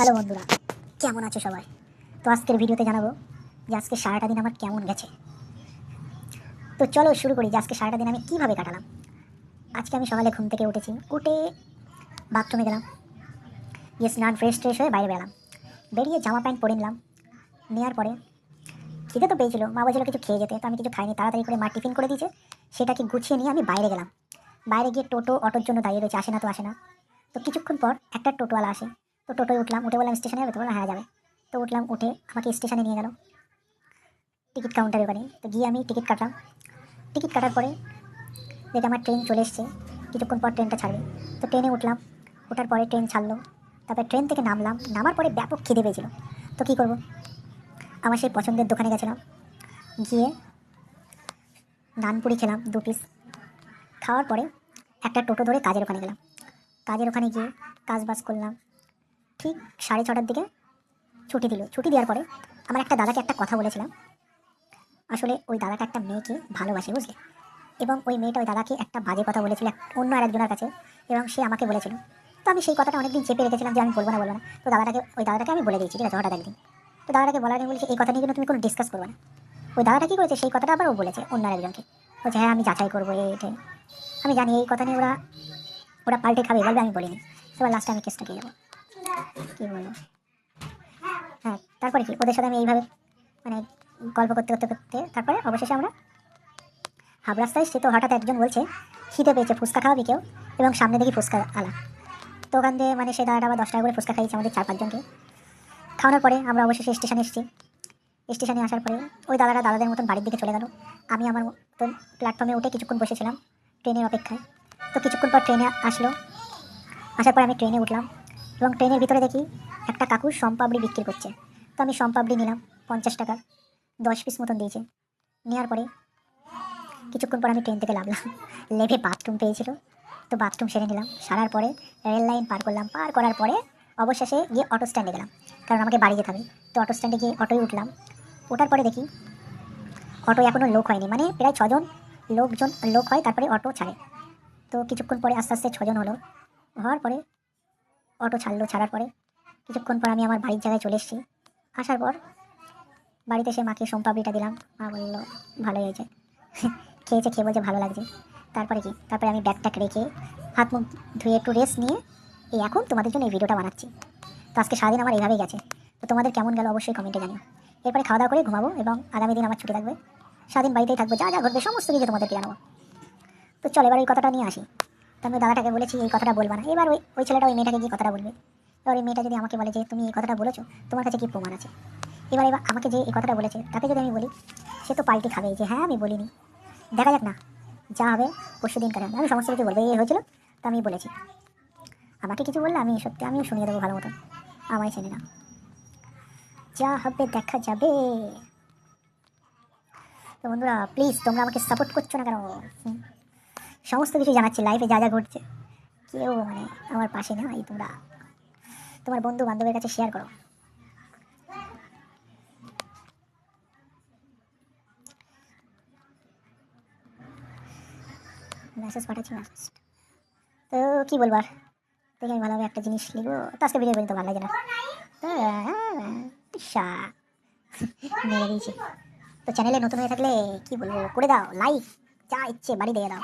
Hello বন্ধুরা, কেমন আছো সবাই? তো আজকের ভিডিওতে জানাব যে আজকে সারাটা দিন আমার কেমন গেছে। তো চলো শুরু করি যে আজকে সারাটা দিন আমি কীভাবে কাটালাম। আজকে আমি সকালে ঘুম থেকে উঠেছি, উঠে বাথরুমে গেলাম, গিয়ে স্নান ফ্রেশ ট্রেশ হয়ে বাইরে বেরালাম বেরিয়ে জামা প্যান্ট পরে নিলাম নেওয়ার পরে খিদে তো পেয়েছিল, মা বলছিল কিছু খেয়ে যেতে, তো আমি কিছু খাইনি, তাড়াতাড়ি করে মা টিফিন করে দিয়েছে, সেটাকে গুছিয়ে নিয়ে আমি বাইরে গেলাম। বাইরে গিয়ে টোটো, অটোর জন্য দাঁড়িয়ে রয়েছে, আসে না তো আসে না। তো কিছুক্ষণ পর একটা টোটোওয়ালা আসে তো টোটোয় উঠলাম, উঠে বললাম স্টেশনে যাবে? তো বললাম হ্যাঁ যাবে। তো উঠলাম, উঠে আমাকে স্টেশনে নিয়ে গেল। টিকিট কাউন্টারের ওখানে। তো গিয়ে আমি টিকিট কাটলাম। টিকিট কাটার পরে দেখি আমার ট্রেন চলে এসছে। কিছুক্ষণ পর ট্রেনটা ছাড়বে। তো ট্রেনে উঠলাম। ওঠার পরে ট্রেন ছাড়লো। তারপরে ট্রেন থেকে নামলাম। নামার পরে ব্যাপক খিদে পেয়েছিল। তো কী করব? আমার সেই পছন্দের দোকানে গেছিলাম। গিয়ে নানপুরি খেলাম দু পিস খাওয়ার পরে একটা টোটো ধরে কাজের ওখানে গেলাম। কাজের ওখানে গিয়ে কাজ বাজ করলাম। ঠিক সাড়ে ছটার দিকে ছুটি দিল। ছুটি দেওয়ার পরে আমার একটা দাদাকে একটা কথা বলেছিলাম। আসলে ওই দাদাটা একটা মেয়েকে ভালোবাসে, বুঝলে? এবং ওই মেয়েটা ওই দাদাকে একটা বাজে কথা বলেছিল অন্য আরেকজনের কাছে এবং সে আমাকে বলেছিল। তো আমি সেই কথাটা অনেকদিন চেপে রেখেছিলাম যে আমি বলব না বলব না। তো দাদাটাকে, ওই দাদাটাকে আমি বলে দিয়েছি, ঠিক আছে, হঠাৎ একদিন। তো দাদাটাকে বলার বলেছি, এই কথা নিয়ে কিন্তু তুমি কোনো ডিসকাস করবে না। ওই দাদাটা কী করেছে, সেই কথাটা আবার ও বলেছে অন্য আরেকজনকে। বলছে হ্যাঁ আমি যাচাই করব, এই, এটাই। আমি জানি এই কথা নিয়ে ওরা ওরা পাল্টে খাবে বলবে, আমি বলিনি। এবার লাস্টে আমি কেসটা খেয়ে যাব কী বলব হ্যাঁ তারপরে কি? ওদের সাথে আমি এইভাবে মানে গল্প করতে করতে করতে তারপরে অবশেষে আমরা হাফ রাস্তায় সে তো হঠাৎ একজন বলছে, খিদে পেয়েছে, ফুচকা খাওয়াবি কেউ? এবং সামনে দেখি ফুচকা আলা। তো ওখান দিয়ে মানে সে দাদাটা আবার দশ টাকা করে ফুচকা খাইয়েছে আমাদের চার পাঁচজনকে। খাওয়ানোর পরে আমরা অবশেষে স্টেশনে এসেছি। স্টেশনে আসার পরে ওই দাদাটা দাদাদের মতন বাড়ির দিকে চলে গেল। আমি আমার মতন প্ল্যাটফর্মে উঠে কিছুক্ষণ বসেছিলাম ট্রেনের অপেক্ষায়। তো কিছুক্ষণ পর ট্রেনে আসলো। আসার পর আমি ট্রেনে উঠলাম। এবং ট্রেনের ভিতরে দেখি একটা কাকু সম্পাবড়ি বিক্রি করছে। তো আমি সম্পাবড়ি নিলাম, পঞ্চাশ টাকার, দশ পিস মতন দিয়েছে। নেওয়ার পরে কিছুক্ষণ পর আমি ট্রেন থেকে নামলাম, লেভে বাথরুম পেয়েছিল। তো বাথরুম সেরে নিলাম, সারার পরে রেল লাইন পার করলাম, পার করার পরে অবশেষে গিয়ে অটো স্ট্যান্ডে গেলাম, কারণ আমাকে বাড়ি যেতে হবে। তো অটো স্ট্যান্ডে গিয়ে অটোয় উঠলাম, ওঠার পরে দেখি অটো এখনও লোক হয়নি মানে প্রায় ছজন লোকজন লোক হয়, তারপরে অটো ছাড়ে। তো কিছুক্ষণ পরে আস্তে আস্তে ছজন হলো, হওয়ার পরে অটো ছাড়লো, ছাড়ার পরে কিছুক্ষণ পর আমি আমার বাড়ির জায়গায় চলে এসেছি। আসার পর বাড়িতে এসে মাকে সোমপাপড়িটা দিলাম। মা বলল, ভালোই হয়েছে। খেয়েছে, খেয়ে বলছে, ভালো লাগছে। তারপরে কি? তারপরে আমি ব্যাগটাকে রেখে হাত মুখ ধুয়ে একটু রেস্ট নিয়ে এই এখন তোমাদের জন্য এই ভিডিওটা বানাচ্ছি। তো আজকে সারাদিন আমার এইভাবেই গেছে। তো তোমাদের কেমন গেল অবশ্যই কমেন্টে জানিও। এরপরে খাওয়া দাওয়া করে ঘুমাবো এবং আগামী দিন আমার ছুটি থাকবে। সারাদিন বাড়িতেই থাকব, যা যা ঘটবে, সমস্ত কিছু তোমাদেরকে জানাব। তো চল এবার এই কথাটা নিয়ে আসি। তো আমি দাদাটাকে বলেছি, এই কথাটা বলবা না। এবার ওই ওই ছেলেটা ওই মেয়েটাকে গিয়ে কথাটা বলবে। এবার ওই মেয়েটা যদি আমাকে বলে যে, তুমি এই কথাটা বলেছ, তোমার কাছে কি প্রমাণ আছে? এবার এবার আমাকে যে এই কথাটা বলেছে তাকে যদি আমি বলি, সে তো পাল্টি খাবে। যে হ্যাঁ আমি বলিনি। দেখা যাক না, যা হবে, পরশু দিন কারণ আমি সমস্ত কিছু বলব, এই হয়েছিল, তো আমি বলেছি। আমাকে কিছু বললে আমি সত্যি, আমিও শুনিয়ে দেবো ভালো মতন। আমায় চেনে না। যা হবে, দেখা যাবে। তো বন্ধুরা প্লিজ তোমরা আমাকে সাপোর্ট করছ না কেন। সমস্ত কিছু জানাচ্ছি লাইফে যা যা ঘটছে। কেউ মানে আমার পাশে না এই তোমরা তোমার বন্ধু বান্ধবের কাছে শেয়ার করো। মেসেজ পাঠাচ্ছি মেসেজ তো কী বলব আর? আমি ভালোভাবে একটা জিনিস লিখব। তো আজকে ভিডিও পর্যন্ত ভালো লাগে না? ইসা, মেরে দিয়েছি। তো চ্যানেলে নতুন হয়ে থাকলে কি বলব? করে দাও লাইক যা ইচ্ছে বাড়ি দিয়ে দাও।